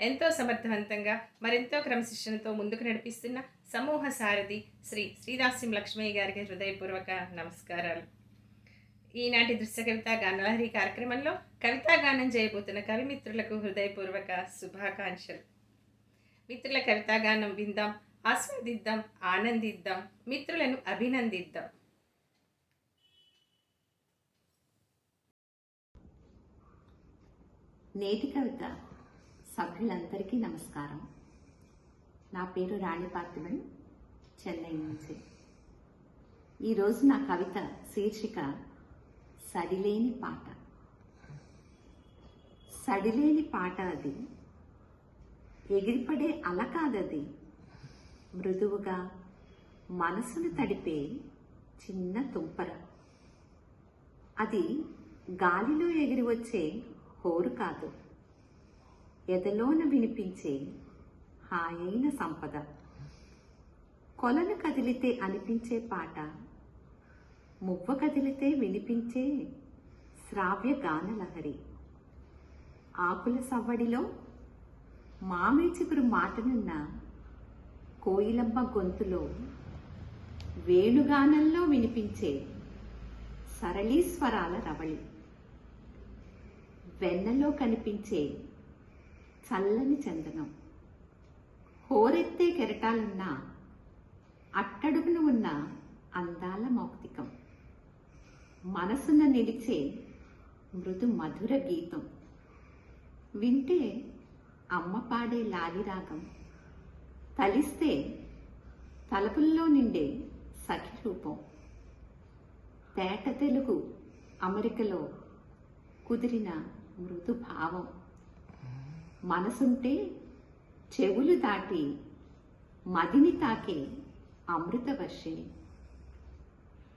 ఎంతో సమర్థవంతంగా మరెంతో క్రమశిక్షణతో ముందుకు నడిపిస్తున్న సమూహ సారథి శ్రీ శ్రీదాస్యం లక్ష్మయ్య గారికి హృదయపూర్వక నమస్కారాలు. ఈనాటి దృశ్య కవిత గానలహరి కార్యక్రమంలో కవితా గానం చేయబోతున్న కవిమిత్రులకు హృదయపూర్వక శుభాకాంక్షలు. మిత్రుల కవితా గానం విందాం ఆస్వాదిద్దాం ఆనందిద్దాం మిత్రులను అభినందిద్దాం. నేటి కవిత సభ్యులందరికీ నమస్కారం. నా పేరు రాణి పార్తిమన్ చెన్నై నుంచి. ఈరోజు నా కవిత శీర్షిక సడిలేని పాట. సడిలేని పాట అది. ఎగిరిపడే అల కాదది. మృదువుగా మనసును తడిపే చిన్న తుంపర. అది గాలిలో ఎగిరి వచ్చే హోరు కాదు. ఎదలోన వినిపించే హాయైన సంపద. కొలను కదిలితే అనిపించే పాట మువ్వ కదిలితే వినిపించే శ్రావ్య గానలహరి ఆకుల సవ్వడిలో మామిడి చిగురు మాటనున్న కోయిలమ్మ గొంతులో వేణుగానంలో వినిపించే సరళీస్వరాల రవళి. వెన్నలో కనిపించే చల్లని చందనం. హోరెత్తే కెరటాలున్న అట్టడుగున ఉన్న అందాల మౌక్తికం. మనసున నిలిచే మృదు మధుర గీతం. వింటే అమ్మ పాడే లాలిరాగం తలిస్తే తలపుల్లో నిండే సఖి రూపం. తేట తెలుగు అమెరికలో కుదిరిన మృదు భావం. మనసుంటే చెవులు దాటి మదిని తాకే అమృతవర్షి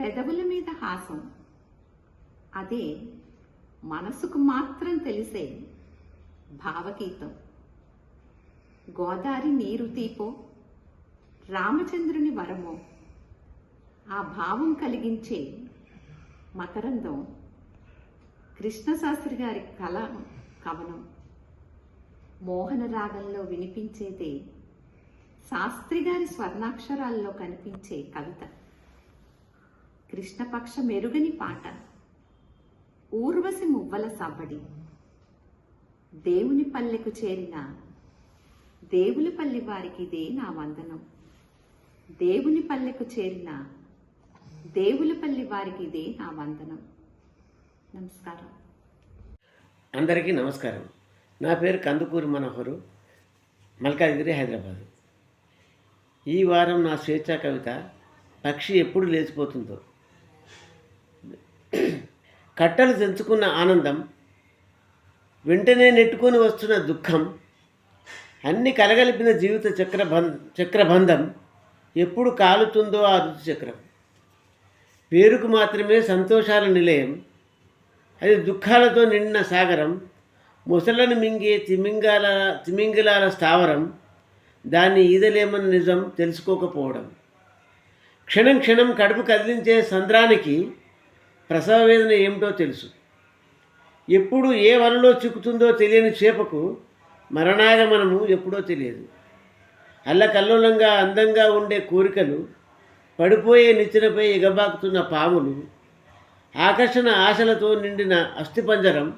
పెదవుల మీద హాసం అదే మనసుకు మాత్రం తెలిసే భావగీతం. గోదారి నీరు తీపో రామచంద్రుని వరమో ఆ భావం కలిగించే మకరందం. కృష్ణశాస్త్రి గారి కళ కవనం. మోహన రాగంలో వినిపించేదే. శాస్త్రి గారి స్వర్ణాక్షరాల్లో కనిపించే కవిత. కృష్ణపక్ష మెరుగని పాట. ఊర్వశి మువ్వల సవ్వడి. దేవుని పల్లెకు చేరిన దేవులపల్లి వారికి ఇదే నా వందనం. దేవుని పల్లెకు చేరిన దేవులపల్లి వారికి ఇదే నా వందనం. నమస్కారం. అందరికీ నమస్కారం. నా పేరు కందుకూరి మనోహరు మల్కాజ్గిరి హైదరాబాద్. ఈ వారం నా స్వేచ్ఛా కవిత పక్షి ఎప్పుడు లేచిపోతుందో. కట్టలు తెంచుకున్న ఆనందం వెంటనే నెట్టుకొని వస్తున్న దుఃఖం అన్ని కలగలిపిన జీవిత చక్రబం చక్రబంధం ఎప్పుడు కాలుతుందో ఆ రుచి చక్రం పేరుకు మాత్రమే సంతోషాల నిలయం అది దుఃఖాలతో నిండిన సాగరం ముసలను మింగే తిమింగాల తిమింగిలాల స్థావరం దాన్ని ఈదలేమని నిజం తెలుసుకోకపోవడం. క్షణం క్షణం కడుపు కదిలించే సంద్రానికి ప్రసవ వేదన ఏమిటో తెలుసు. ఎప్పుడు ఏ వలలో చిక్కుతుందో తెలియని చేపకు మరణాగమనము ఎప్పుడో తెలియదు. అల్లకల్లోలంగా అందంగా ఉండే కోరికలు పడిపోయే నిచ్చెనపై ఎగబాకుతున్న పాములు ఆకర్షణ ఆశలతో నిండిన అస్థిపంజరం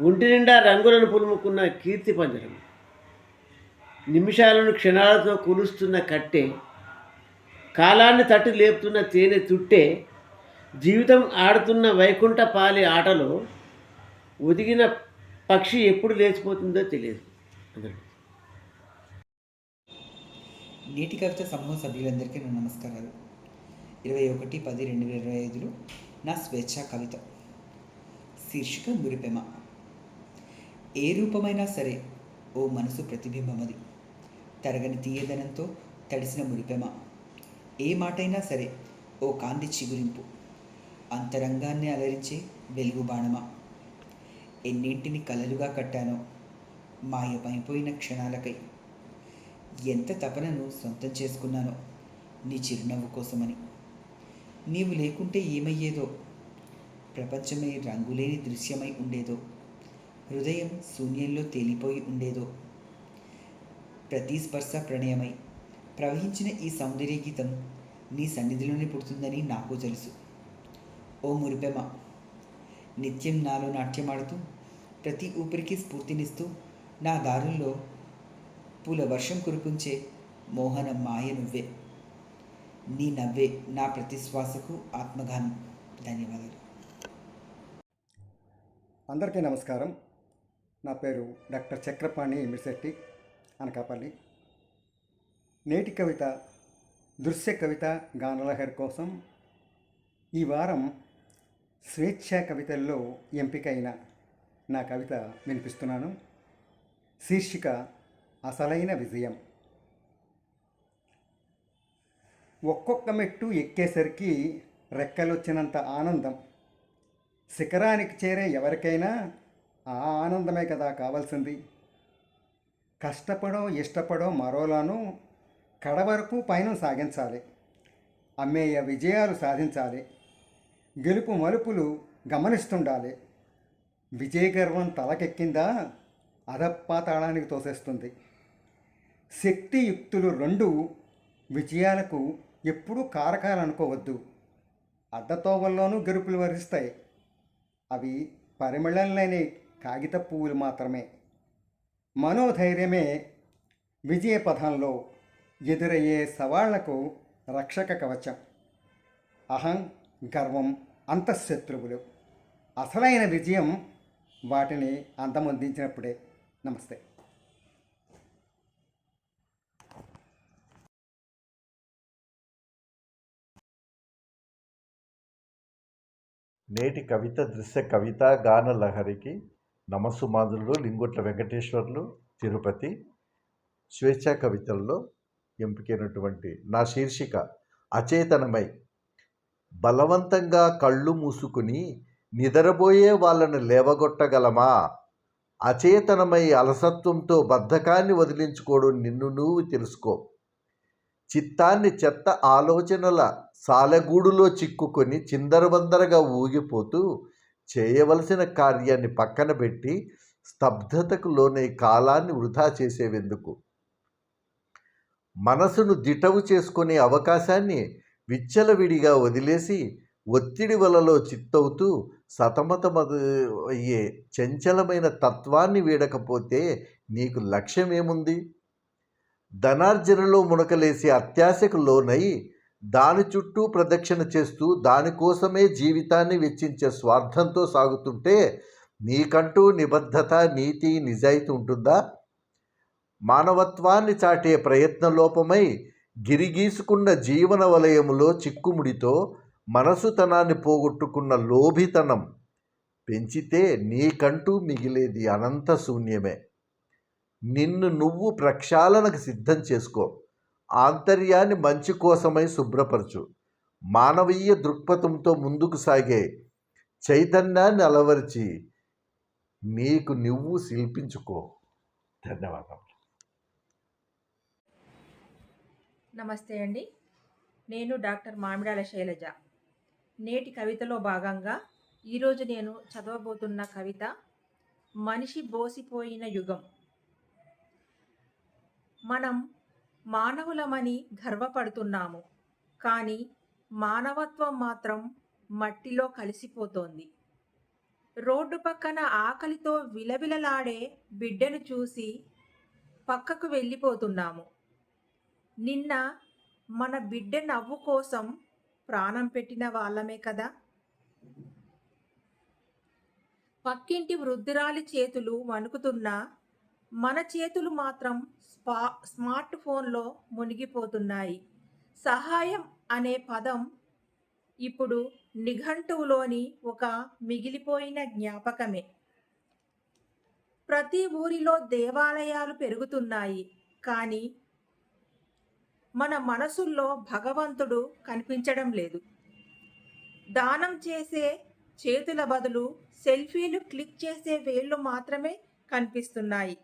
ఒంటి నిండా రంగులను పులుముకున్న కీర్తి పంజరం. నిమిషాలను క్షణాలతో కులుస్తున్న కట్టె కాలాన్ని తట్టి లేపుతున్న తేనె తుట్టే జీవితం ఆడుతున్న వైకుంఠ పాలి ఆటలో ఒదిగిన పక్షి ఎప్పుడు లేచిపోతుందో తెలియదు. నీటి కవిత సమూహ సభ్యులందరికీ నా నమస్కారాలు. ఇరవై ఒకటి పది రెండు వేల ఇరవై ఐదులో నా స్వేచ్ఛా కవిత. శీర్షిక మురిపెమ ఏ రూపమైనా సరే ఓ మనసు ప్రతిబింబమది. తరగని తీయదనంతో తడిసిన మురిపెమ. ఏ మాటైనా సరే ఓ కాంతి చిగురింపు. అంతరంగాన్ని అలరించే వెలుగు బాణమా. ఎన్నింటిని కలలుగా కట్టానో మాయమైపోయిన క్షణాలకై. ఎంత తపనను సొంతం చేసుకున్నానో నీ చిరునవ్వు కోసమని. నీవు లేకుంటే ఏమయ్యేదో? ప్రపంచమే రంగులేని దృశ్యమై ఉండేదో? హృదయం శూన్యంలో తేలిపోయి ఉండేదో? ప్రతిస్పర్శ ప్రణయమై. ప్రవహించిన ఈ సౌందర్య గీతం నీ సన్నిధిలోనే పుడుతుందని నాకు తెలుసు. ఓ మురిపెమ నిత్యం నాలో నాట్యమాడుతూ ప్రతి ఊపిరికి స్ఫూర్తినిస్తూ నా దారుల్లో పూల వర్షం కురిపించే మోహన మాయ నువ్వే. నీ నవ్వే నా ప్రతి శ్వాసకు ఆత్మగానం. ధన్యవాదాలు. అందరికీ నమస్కారం. నా పేరు డాక్టర్ చక్రపాణి మిర్శెట్టి అనకాపల్లి. నేటి కవిత దృశ్య కవిత గానలహర్ కోసం ఈ వారం స్వేచ్ఛ కవితల్లో ఎంపికైన నా కవిత వినిపిస్తున్నాను. శీర్షిక అసలైన విజయం. ఒక్కొక్క మెట్టు ఎక్కేసరికి రెక్కలొచ్చినంత ఆనందం. శిఖరానికి చేరే ఎవరికైనా ఆ ఆనందమే కదా కావాల్సింది. కష్టపడో ఇష్టపడో మరోలాను కడవరకు పయనం సాగించాలి. అమ్మేయ విజయాలు సాధించాలి. గెలుపు మలుపులు గమనిస్తుండాలి. విజయ గర్వం తలకెక్కిందా అధపాతాళానికి తోసేస్తుంది. శక్తియుక్తులు రెండు విజయాలకు ఎప్పుడూ కారకాలనుకోవద్దు. అడ్డతోవల్లోనూ గెలుపులు వరిస్తాయి. అవి పరిమళం లేని కాగిత పువ్వులు మాత్రమే. మనోధైర్యమే విజయపథంలో ఎదురయ్యే సవాళ్ళకు రక్షక కవచం. అహం గర్వం అంతఃశత్రువులు. అసలైన విజయం వాటిని అంతమొందించినప్పుడే. నమస్తే. నేటి కవిత దృశ్య కవిత గాన లహరికి నమస్సుమాదులు లింగొట్ల వెంకటేశ్వర్లు తిరుపతి స్వేచ్ఛా కవితల్లో ఎంపికైనటువంటి నా శీర్షిక అచేతనమై బలవంతంగా కళ్ళు మూసుకుని నిద్రపోయే వాళ్ళను లేవగొట్టగలమా? అచేతనమై అలసత్వంతో బద్ధకాన్ని వదిలించుకోవడం నిన్ను నువ్వు తెలుసుకో. చిత్తాన్ని చెత్త ఆలోచనల సాలెగూడులో చిక్కుకొని చిందరవందరగా ఊగిపోతూ చేయవలసిన కార్యాన్ని పక్కన పెట్టి స్తబ్దతకు లోనే కాలాన్ని వృధా చేసేవెందుకు? మనసును దిటవు చేసుకునే అవకాశాన్ని విచ్చలవిడిగా వదిలేసి ఒత్తిడి వలలో చిత్తవుతూ సతమతమత అయ్యే చంచలమైన తత్వాన్ని వీడకపోతే నీకు లక్ష్యమేముంది? ధనార్జనలో మునకలేసి అత్యాశకు లోనై దాని చుట్టూ ప్రదక్షిణ చేస్తూ దానికోసమే జీవితాన్ని వెచ్చించే స్వార్థంతో సాగుతుంటే నీకంటూ నిబద్ధత నీతి నిజాయితీ ఉంటుందా? మానవత్వాన్ని చాటే ప్రయత్నలోపమై గిరిగీసుకున్న జీవన వలయములో చిక్కుముడితో మనసుతనాన్ని పోగొట్టుకున్న లోభితనం పెంచితే నీకంటూ మిగిలేది అనంత శూన్యమే. నిన్ను నువ్వు ప్రక్షాళనకు సిద్ధం చేసుకో. ఆంతర్యాన్ని మంచి కోసమై శుభ్రపరచు. మానవీయ దృక్పథంతో ముందుకు సాగే చైతన్యాన్ని అలవరిచి నీకు నువ్వు శిల్పించుకో. ధన్యవాదాలు నమస్తే అండి. నేను డాక్టర్ మామిడాల శైలజ. నేటి కవితలో భాగంగా ఈరోజు నేను చదవబోతున్న కవిత మనిషి బోసిపోయిన యుగం. మనం మానవులమని గర్వపడుతున్నాము. కానీ మానవత్వం మాత్రం మట్టిలో కలిసిపోతోంది. రోడ్డు పక్కన ఆకలితో విలవిలలాడే బిడ్డను చూసి పక్కకు వెళ్ళిపోతున్నాము. నిన్న మన బిడ్డ నవ్వు కోసం ప్రాణం పెట్టిన వాళ్ళమే కదా? పక్కింటి వృద్ధురాలి చేతులు వణుకుతున్నా మన చేతులు మాత్రం స్పా స్మార్ట్ ఫోన్లో మునిగిపోతున్నాయి. సహాయం అనే పదం ఇప్పుడు నిఘంటువులోని ఒక మిగిలిపోయిన జ్ఞాపకమే. ప్రతి ఊరిలో దేవాలయాలు పెరుగుతున్నాయి కానీ మన మనసుల్లో భగవంతుడు కనిపించడం లేదు. దానం చేసే చేతుల బదులు సెల్ఫీలు క్లిక్ చేసే వేళ్ళు మాత్రమే కనిపిస్తున్నాయి.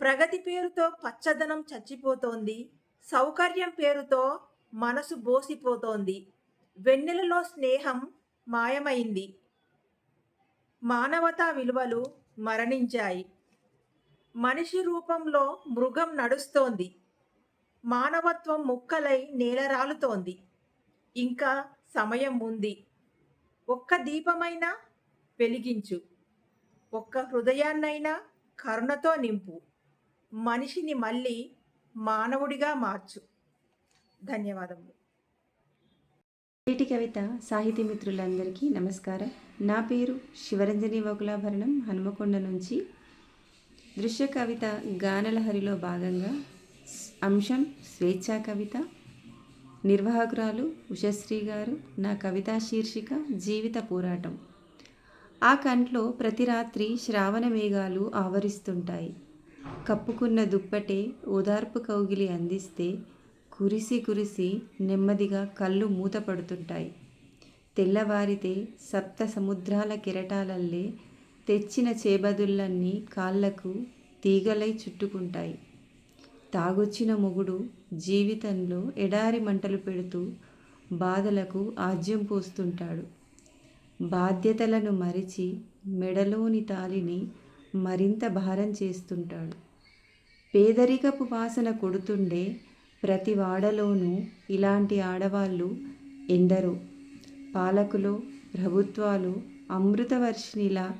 ప్రగతి పేరుతో పచ్చదనం చచ్చిపోతోంది. సౌకర్యం పేరుతో మనసు బోసిపోతోంది. వెన్నెలలో స్నేహం మాయమైంది. మానవతా విలువలు మరణించాయి. మనిషి రూపంలో మృగం నడుస్తోంది. మానవత్వం ముక్కలై నేలరాలుతోంది. ఇంకా సమయం ఉంది. ఒక్క దీపమైనా వెలిగించు. ఒక్క హృదయాన్నైనా కరుణతో నింపు. మనిషిని మళ్ళీ మానవుడిగా మార్చు. ధన్యవాదములు. నేటి కవిత సాహితీ మిత్రులందరికీ నమస్కారం. నా పేరు శివరంజని వకులాభరణం హనుమకొండ నుంచి. దృశ్య కవిత గానలహరిలో భాగంగా అంశం స్వేచ్ఛా కవిత. నిర్వాహకురాలు ఉషశ్రీ గారు నా కవితా శీర్షిక జీవిత పోరాటం. ఆ కంట్లో ప్రతి రాత్రి శ్రావణ మేఘాలు ఆవరిస్తుంటాయి. కప్పుకున్న దుప్పటే ఓదార్పు కౌగిలి అందిస్తే కురిసి కురిసి నెమ్మదిగా కళ్ళు మూతపడుతుంటాయి. తెల్లవారితే సప్త సముద్రాల కిరటాలల్లే తెచ్చిన చేబదుళ్ళన్నీ కాళ్ళకు తీగలై చుట్టుకుంటాయి. తాగొచ్చిన మొగుడు జీవితంలో ఎడారి మంటలు పెడుతూ బాధలకు ఆజ్యం పోస్తుంటాడు. బాధ్యతలను మరిచి మెడలోని తాలిని మరింత భారం చేస్తుంటాడు. పేదరికపు వాసన కొడుతుండే ప్రతి వాడలోనూ ఇలాంటి ఆడవాళ్ళు ఎందరో. పాలకులు ప్రభుత్వాలు అమృతవర్షినిలా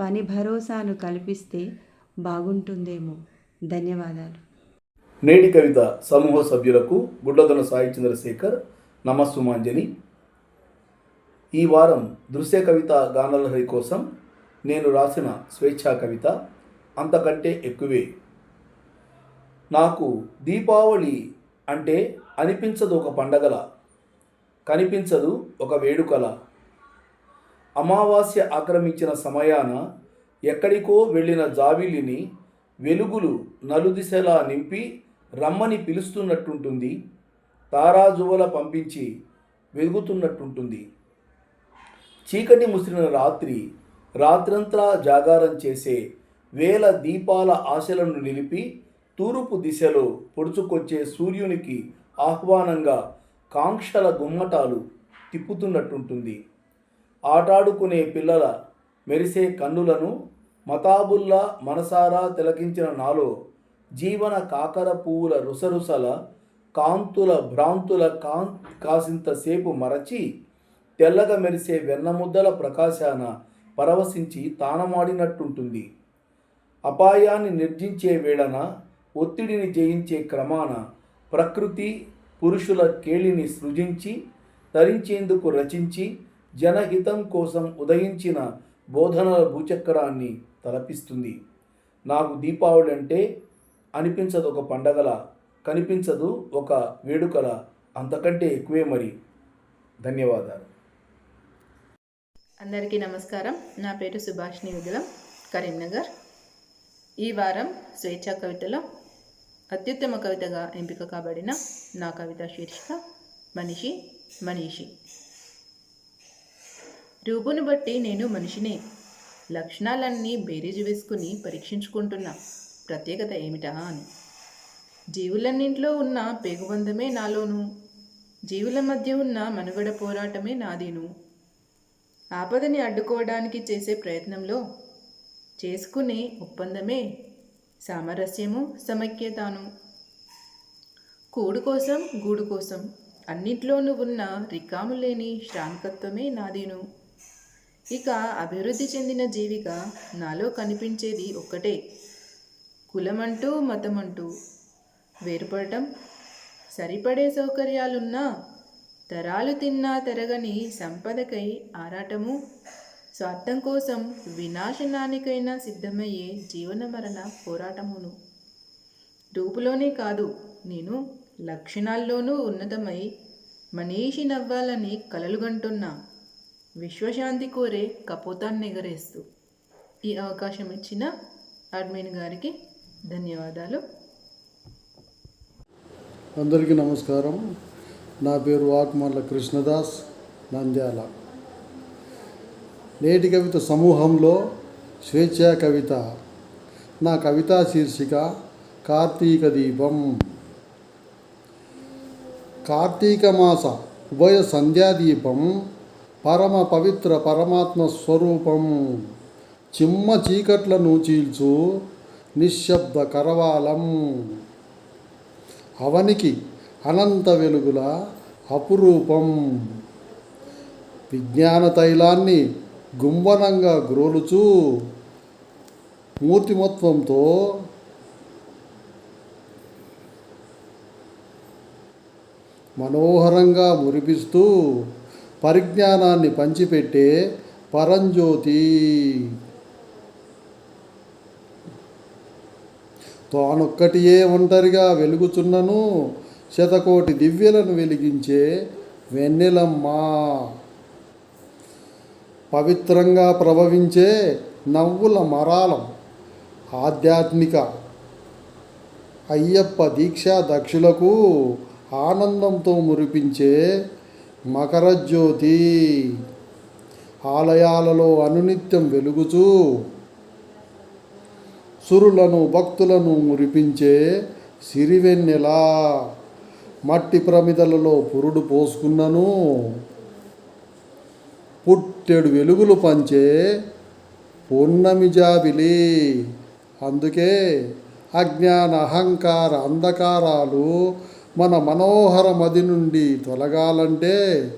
పని భరోసాను కల్పిస్తే బాగుంటుందేమో. ధన్యవాదాలు. నేటి కవిత సమూహ సభ్యులకు గుడ్లదొన సాయి చంద్రశేఖర్ నమస్సుమాంజని. ఈ వారం దృశ్య కవిత గానలహరి కోసం నేను రాసిన స్వేచ్ఛా కవిత అంతకంటే ఎక్కువే. నాకు దీపావళి అంటే అనిపించదు ఒక పండగల. కనిపించదు ఒక వేడుకల. అమావాస్య ఆక్రమించిన సమయాన ఎక్కడికో వెళ్ళిన జాబిలిని వెలుగులు నలుదిశలా నింపి రమ్మని పిలుస్తున్నట్టుంటుంది తారాజువల పంపించి వెలుగుతున్నట్టుంటుంది. చీకటి ముసిరిన రాత్రి రాత్రంతా జాగారం చేసే వేల దీపాల ఆశలను నిలిపి తూర్పు దిశలో పొడుచుకొచ్చే సూర్యునికి ఆహ్వానంగా కాంక్షల గుమ్మటాలు తిప్పుతున్నట్టుంటుంది. ఆటాడుకునే పిల్లల మెరిసే కన్నులను మతాబుల్లా మనసారా తిలకించిన నాలో జీవన కాకర పువ్వుల రుసరుసల కాంతుల భ్రాంతుల కాం కాసింతసేపు మరచి తెల్లగా మెరిసే వెన్నముద్దల ప్రకాశాన పరవశించి తానమాడినట్టుంటుంది. అపాయాన్ని నిర్జించే వేళన ఒత్తిడిని జయించే క్రమాన ప్రకృతి పురుషుల కేళిని సృజించి తరించేందుకు రచించి జనహితం కోసం ఉదయించిన బోధనల భూచక్రాన్ని తలపిస్తుంది. నాకు దీపావళి అంటే అనిపించదు ఒక పండగల కనిపించదు ఒక వేడుకల అంతకంటే ఎక్కువే మరి. ధన్యవాదాలు. అందరికీ నమస్కారం. నా పేరు సుభాష్ని విగులం కరీంనగర్. ఈ వారం స్వేచ్ఛా కవితలో అత్యుత్తమ కవితగా ఎంపిక కాబడిన నా కవిత శీర్షిక మనిషి మనీషి. రూపును బట్టి నేను మనిషినే. లక్షణాలన్నీ బేరీజు వేసుకుని పరీక్షించుకుంటున్నా. ప్రత్యేకత ఏమిటా అని. జీవులన్నింట్లో ఉన్న పేగుబంధమే నాలోను. జీవుల మధ్య ఉన్న మనుగడ పోరాటమే నాదీను. ఆపదని అడ్డుకోవడానికి చేసే ప్రయత్నంలో చేసుకునే ఒప్పందమే సామరస్యము సమైక్యతాను. కూడు కోసం గూడు కోసం. అన్నిట్లోనూ ఉన్న రికాము లేని శ్రామికత్వమే నాదిను. ఇక అభివృద్ధి చెందిన జీవిక నాలో కనిపించేది ఒక్కటే కులమంటూ మతమంటూ. వేరుపడటం సరిపడే సౌకర్యాలున్నా తరాలు తిన్నా తెరగని సంపదకై ఆరాటము స్వార్థం కోసం వినాశనానికైనా సిద్ధమయ్యే జీవన మరణ పోరాటమును. రూపులోనే కాదు నేను లక్షణాల్లోనూ ఉన్నతమై మనీషి నవ్వాలని కలలుగంటున్నా విశ్వశాంతి కోరే కపోతాన్ని ఎగరేస్తూ ఈ అవకాశం ఇచ్చిన అడ్మిన్ గారికి ధన్యవాదాలు. అందరికీ నమస్కారం. నా పేరు వాక్మల్ల కృష్ణదాస్ నంద్యాల. నేటి కవిత సమూహంలో స్వేచ్ఛా కవిత. నా కవితా శీర్షిక కార్తీక దీపం. కార్తీక మాస ఉభయ సంధ్యాదీపం పరమ పవిత్ర పరమాత్మ స్వరూపం. చిమ్మ చీకట్లను చీల్చు నిశ్శబ్ద కరవాలం. అవనికి అనంత వెలుగుల అపురూపం. విజ్ఞాన తైలాన్ని గుంబనంగా గ్రోలుచూ మూర్తిమత్వంతో మనోహరంగా మురిపిస్తూ పరిజ్ఞానాన్ని పంచిపెట్టే పరంజ్యోతి. తానొక్కటియే ఒంటరిగా వెలుగుచున్నను శతకోటి దివ్యలను వెలిగించే వెన్నెలమ్మ. పవిత్రంగా ప్రభవించే నవ్వుల మరాలం. ఆధ్యాత్మిక అయ్యప్ప దీక్షా దక్షులకు ఆనందంతో మురిపించే మకరజ్యోతి. ఆలయాలలో అనునిత్యం వెలుగుచూ సురులను భక్తులను మురిపించే సిరివెన్నెల. మట్టి ప్రమిదలలో పురుడు పోసుకున్నను. పుట్టెడు వెలుగులు పంచే పూర్ణమిజాబిలి అందుకే అజ్ఞాన అహంకార అంధకారాలు మన మనోహర మది నుండి తొలగాలంటే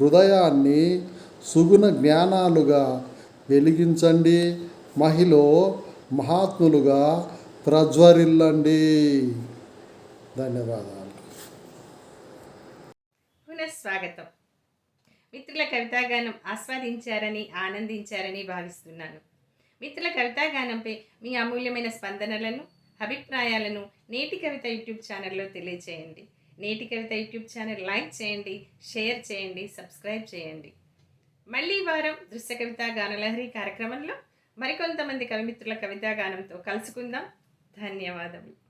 హృదయాన్ని సుగుణ జ్ఞానాలుగా వెలిగించండి. మహిళ మహాత్ములుగా ప్రజ్వరిల్లండి. ధన్యవాదాలు. పునఃస్వాగతం. మిత్రుల కవితాగానం ఆస్వాదించారని ఆనందించారని భావిస్తున్నాను. మిత్రుల కవితాగానంపై మీ అమూల్యమైన స్పందనలను అభిప్రాయాలను నేటి కవిత యూట్యూబ్ ఛానల్లో తెలియచేయండి. నేటి కవిత యూట్యూబ్ ఛానల్ లైక్ చేయండి షేర్ చేయండి సబ్స్క్రైబ్ చేయండి. మళ్ళీ వారం దృశ్య కవిత గానలహరి కార్యక్రమంలో మరికొంతమంది కవిమిత్రుల కవితాగానంతో కలుసుకుందాం. ధన్యవాదములు.